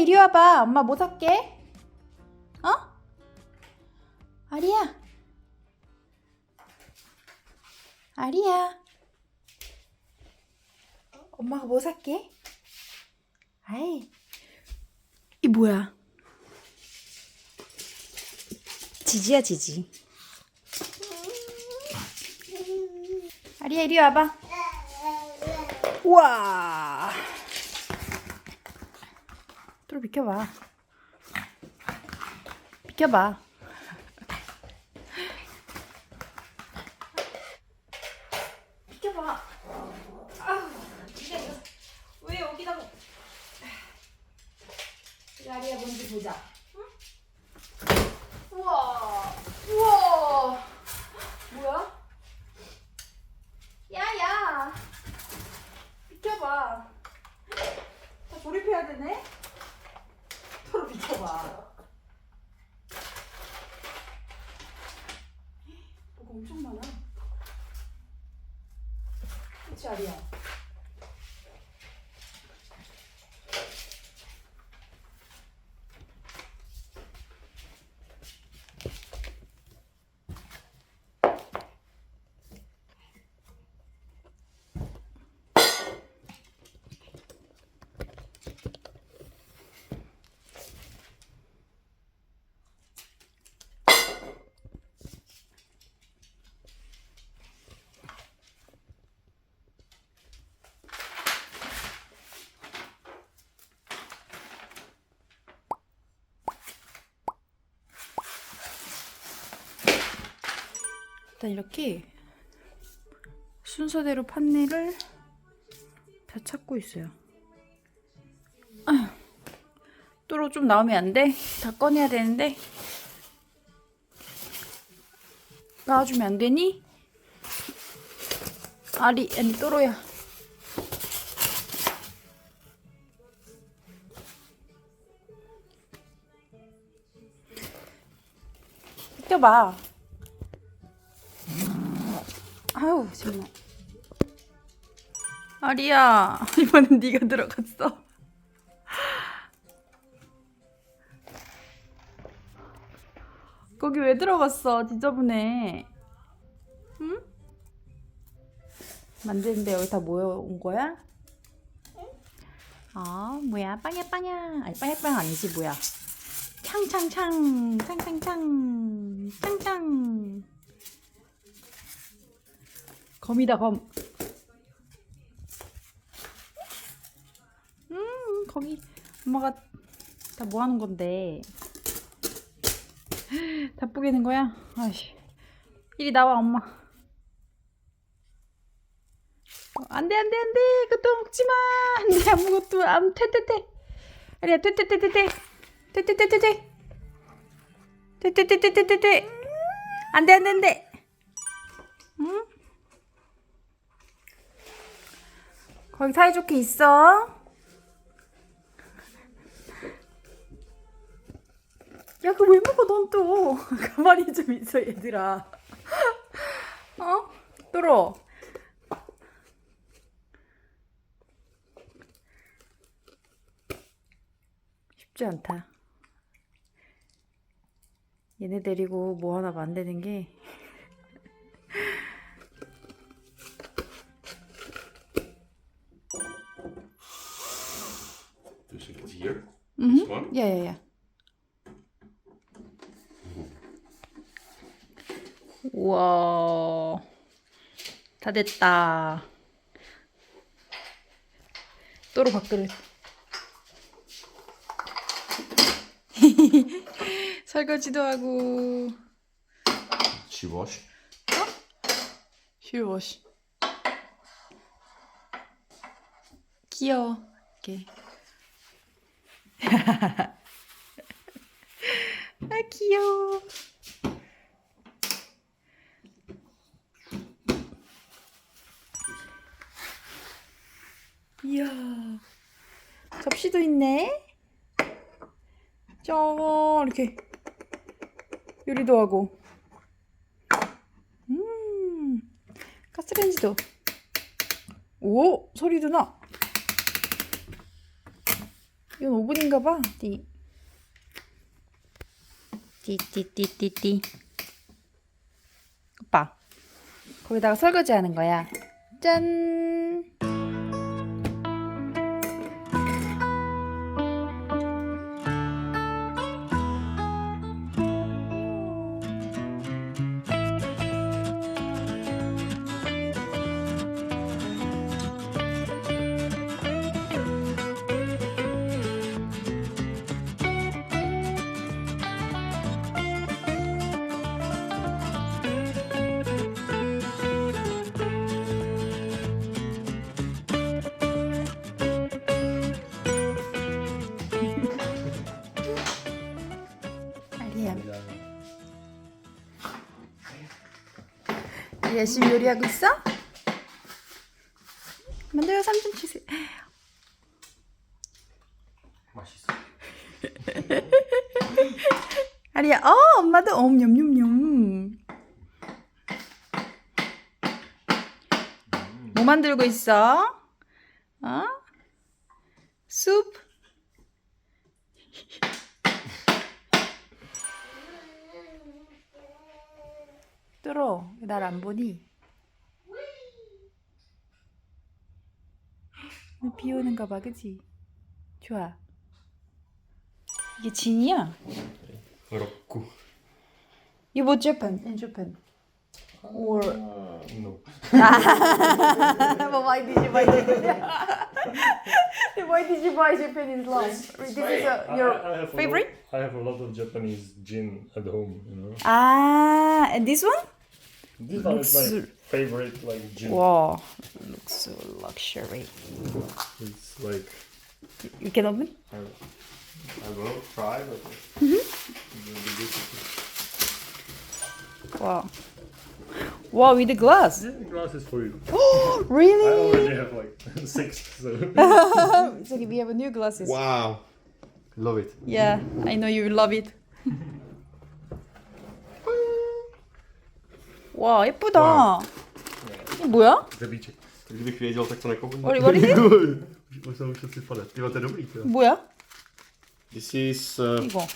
이리 와봐. 엄마 뭐 살게? 어? 아리야. 아리야. 엄마가 뭐 살게? 아이. 이 뭐야? 지지야 지지. 아리야 이리 와봐. 우와. Dur bir kebap. Bir. 그 일단 이렇게 순서대로 판넬을 다 찾고 있어요. 아, 또로 좀 나오면 안 돼? 다 꺼내야 되는데 나와주면 안 되니? 아리 아니 또로야. 비켜봐. 아유 정말. 아리야 이번엔 네가 들어갔어. 거기 왜 들어갔어? 지저분해. 응? 만드는데 여기 다 모여온 거야? 아 뭐야 빵야 빵야 아니 빵야 빵 아니지 뭐야 창창창 창창창 창창 검이다 검. 음 거기 엄마가 다 뭐 하는 건데 다 뿌개는 거야? 아이씨 이리 나와 엄마 어, 안돼 안돼 안돼 그것도 먹지 마 안돼 아무것도 안 퇴퇴퇴 아리야 퇴퇴퇴퇴퇴 퇴퇴퇴퇴퇴 퇴퇴퇴퇴퇴퇴 안돼 안돼 안돼 응? 거기 사이좋게 있어. 야, 그 왜 먹어, 넌 또. 가만히 좀 있어, 얘들아. 어? 뚫어. 쉽지 않다. 얘네 데리고 뭐 하나 만드는 게 음. This one? 야야야. 우와. 다 됐다. 또로 밥그릇. 설거지도 하고. She wash. 슈워시. 귀여워. 이렇게. 아 귀여워. 이야. 접시도 있네. 저 이렇게 요리도 하고. 음. 가스레인지도. 오, 소리도 나. 이건 5분인가 봐. 띠. 띠띠띠띠띠. 오빠. 거기다가 설거지 하는 거야. 짠. 열심히 요리하고 있어? 만들어 삼촌 주세요. 맛있어. 아리야, 어, 엄마도 엄 냠냠냠. 뭐 만들고 있어? 어? 숲? 뚫어. 날 안 보니? 비 오는가 봐, 그지? 좋아. 이게 진이야? 어렵고. You bought Japan in Japan. Or No. but why did you buy Japan? why did you buy Japanese lunch? This is uh, your I, I favorite? Lot, I have a lot of Japanese gin at home. You know, Ah, and this one? this one is my favorite. Like gin. Wow, looks so luxury. It's like You can open? I, I will try, but Wow. Wow, with the glass. yeah, the glass is for you. Oh, I really? already have like six. So It's like we have a new glasses. wow, love it. Yeah, I know you will love it. 와, 예쁘다. 이게 뭐야? zabicie. Kdybych věděl, tak to nekoupu. What, what is it? Už jsem už si padat. Ty to je dobrý. ty jo. 뭐야? This is, uh, 이거.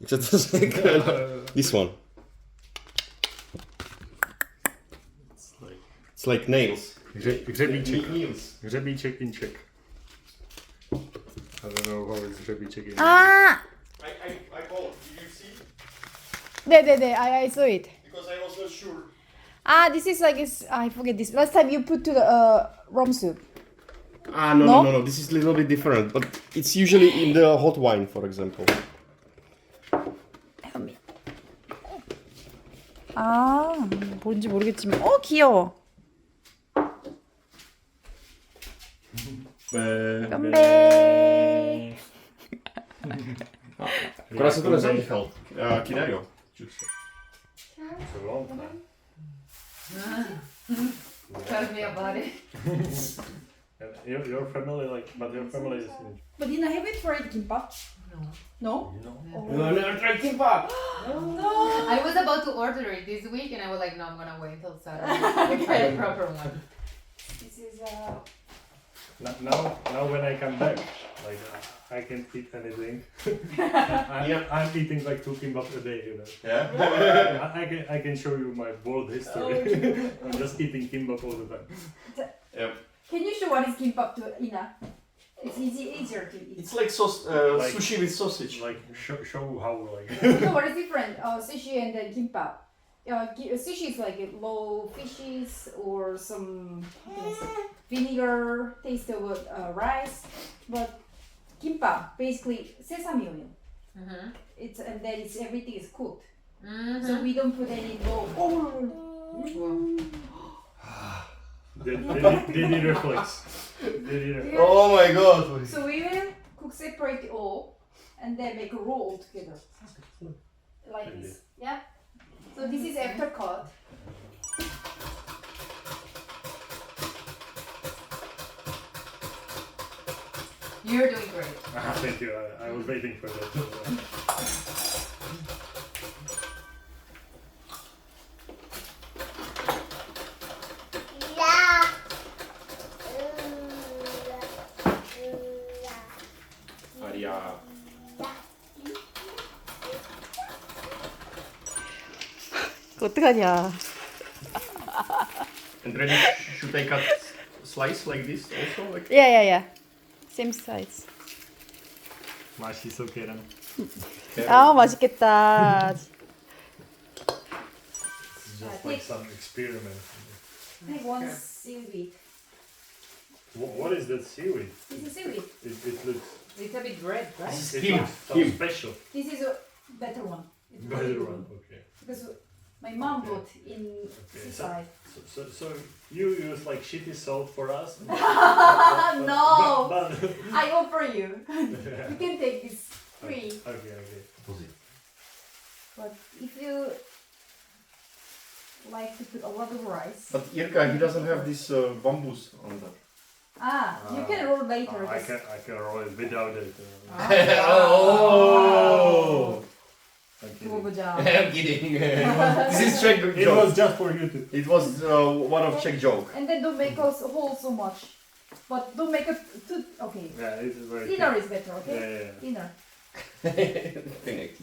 jak se to řekne? This one. It's like nails. hře, hřebíček. Nails. Hřebíček in Czech. I don't know how is hřebíček in 아, I, I, I called. Did you see? 네, 네, 네. I, I saw it. Because I was not sure. Ah, this is like it's, I forget this. Last time you put to the uh, rum soup. Ah, no, No? no, no, no. This is a little bit different, but it's usually in the hot wine, for example. Help me. 아, 뭔지 모르겠지만, 어 귀여워. 건배. Akorát jsem to nezamíchal. Uh, Kidario. It's a long time. Tell me about it. Your, your family like, but your family is But didn't I have it for it kimbap? No. No, never tried kimbap. No. I was about to order it this week and I was like, no, I'm gonna wait until Saturday to try a proper one. This is uh. N- Now, now when I come back, like uh, I can't eat anything. I'm, Yeah. I'm eating like two kimbap a day, you know. Yeah? I, I can I can show you my world history. I'm just eating kimbap all the time. Yep. Can you show what is kimbap to Ina? It's easy, easier to eat. It's like sauce, uh, Like- sushi with sausage. Like show, show how like you know what is different? Uh, sushi and then kimbap. Uh, ki- uh, sushi is like uh, low fishes or some how can I say, vinegar taste of uh, rice, but kimbap basically sesame oil. Mm-hmm. It's and then it's everything is cooked, Mm-hmm. so we don't put any low. did, did, did he reflex? Did he reflex? Oh my god. So we will cook separate all and then make a roll together. Like this. Yeah? So this is after cut. You're doing great. Ah, thank you. I, I was waiting for that. 어떡하냐. And ready? Should I cut slice like this also? Like Yeah, yeah, yeah. Same size. 맛이 소개랑. 아, 맛있겠다. It's just like some experiment. Take one seaweed. Wh- What is that seaweed? This is seaweed. It, it looks. It's a bit red, right? It Him, looks some him. special. This is a better one. It's Better really one. good. Okay. Because my mom bought in Okay. So, seaside. so, so, so you use like shitty salt for us? No. But, but, I offer you. you can take this free. okay, okay. But if you like to put a lot of rice, But Irka, he doesn't have this uh, bamboos on that. ah, you can roll later. Uh, I just- can I can roll it without it. Uh, oh! What would you- I'm kidding. this is Czech joke. It was just for YouTube. It was uh, one of Czech joke. And then don't make us whole so much. But don't make us. too. Okay. Yeah, this is very. Dinner is better, okay? yeah, yeah. Dinner. Phoenix.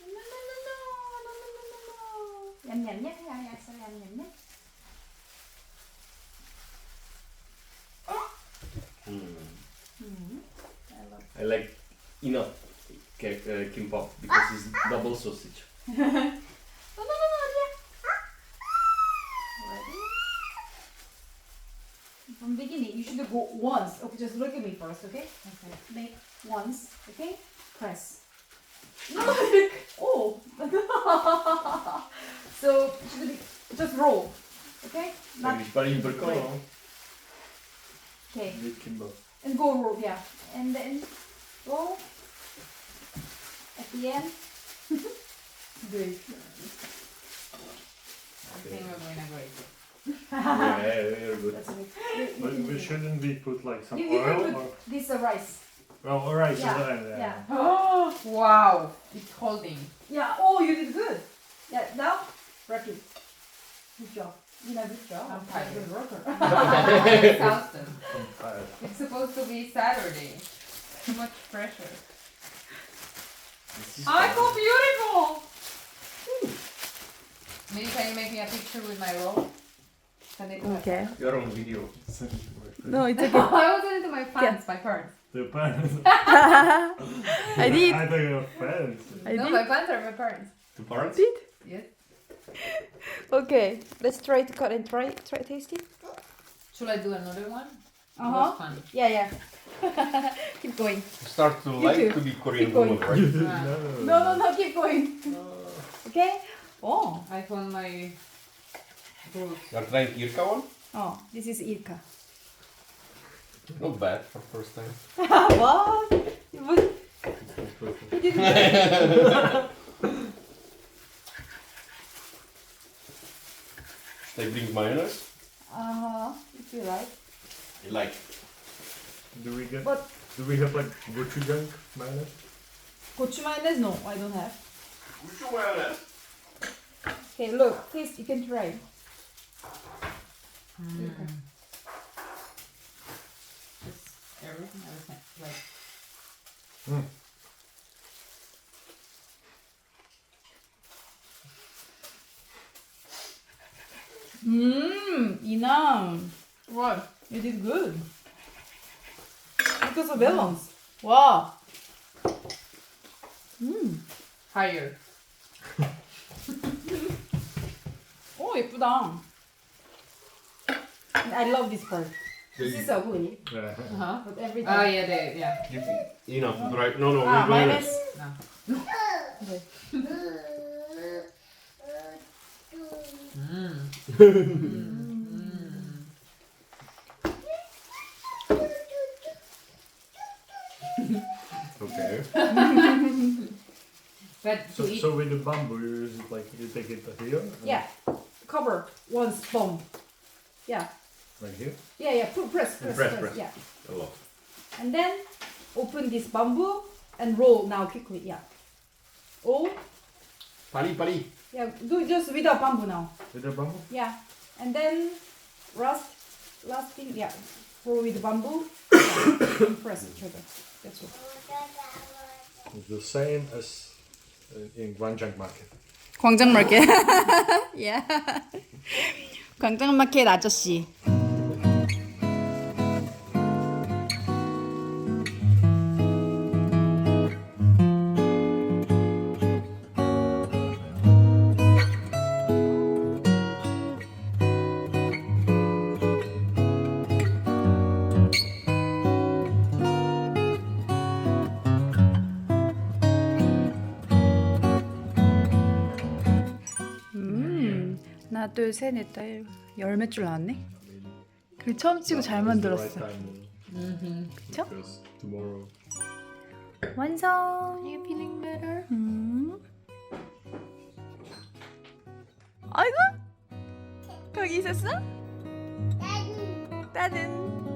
No, no, no, no, no, no, no, no. Yum, yum, yum, yum, yum, yum, yum, yum. I like enough ke- uh, kimbap because it's double sausage. No, no, no, no, From beginning, you should go once. Okay, just look at me first, okay? Okay. Make once, okay? Press. Look. Oh. so should be just roll, okay? Not Jakbyś palił brkoną. okay. Meat kimbap. And go roll, yeah. And then roll at the end. Good. I think we're going to break it. Yeah, very good. That's it. You- you But we shouldn't we put like some You- you can oil put- or? This is rice. Oh, well, alright. Yeah, So then, Yeah. Oh, wow. It's holding. Yeah. Oh, you did good. Yeah. Now, wrap it. Good job. You know, good job. I'm tired. good worker. I'm exhausted. I'm tired. It's supposed to be Saturday. Too much pressure. This is I fun. feel beautiful. Maybe can you make me a picture with my roll? Send it to my Okay. You're on video. No, it's I okay. will send it to my fans, my parents. The parents. I did. I thought your friends. I no, did. my fans are my parents. The parents? Did? Yes. Okay, let's try to cut and try try taste it. Should I do another one? It Uh was huh. Yeah, yeah. Keep going. Start to You like too. to be Korean Keep going. woman, right? Ah, No, no, no. Keep going. Okay. Oh. I found my bruise. You're trying Irka one? Oh, this is Irka. Not bad for first time. what? It was. You did good. Should I bring mayonnaise? Uh huh. If you like. I like. Do we get? But- Do we have like gochujang mayonnaise? Gochu mayonnaise? No, I don't have. Which mayonnaise? Okay, look. Taste. You can try. Mm. Just everything I was like. Mmm, Inam. What? You did good. Because of balance. Wow. Mmm. Higher. 오 예쁘다. I love this part. This is ugly, Yeah. Uh-huh. but every Oh time. yeah, they, yeah. Give me enough. Right? No, no, ah, with mayonnaise. mayonnaise. No. Okay. Mm. Okay. But So, to so with the bamboo, you use it like you take it here. and Yeah. Cover once bomb. Yeah. Like here. Yeah, yeah. Put, press, press, Press, press, press. Yeah. A lot. And then open this bamboo and roll now quickly. Yeah. Oh, Pali, pali. yeah. Do just without bamboo now. With the bamboo. Yeah. And then last, last thing. Yeah. for with bamboo. yeah, impress each other. That's all. It's the same as uh, in Gwangjang market. 광장 마켓. 야. 광장 마켓 아저씨. 하나, 둘, 셋, 넷, 다, 일. 열몇 줄 나왔네. 그 처음 치고 잘 만들었어. Mm-hmm. 그쵸? 완성. You feeling better? 음. 아이고. 거기 있었어? 따든.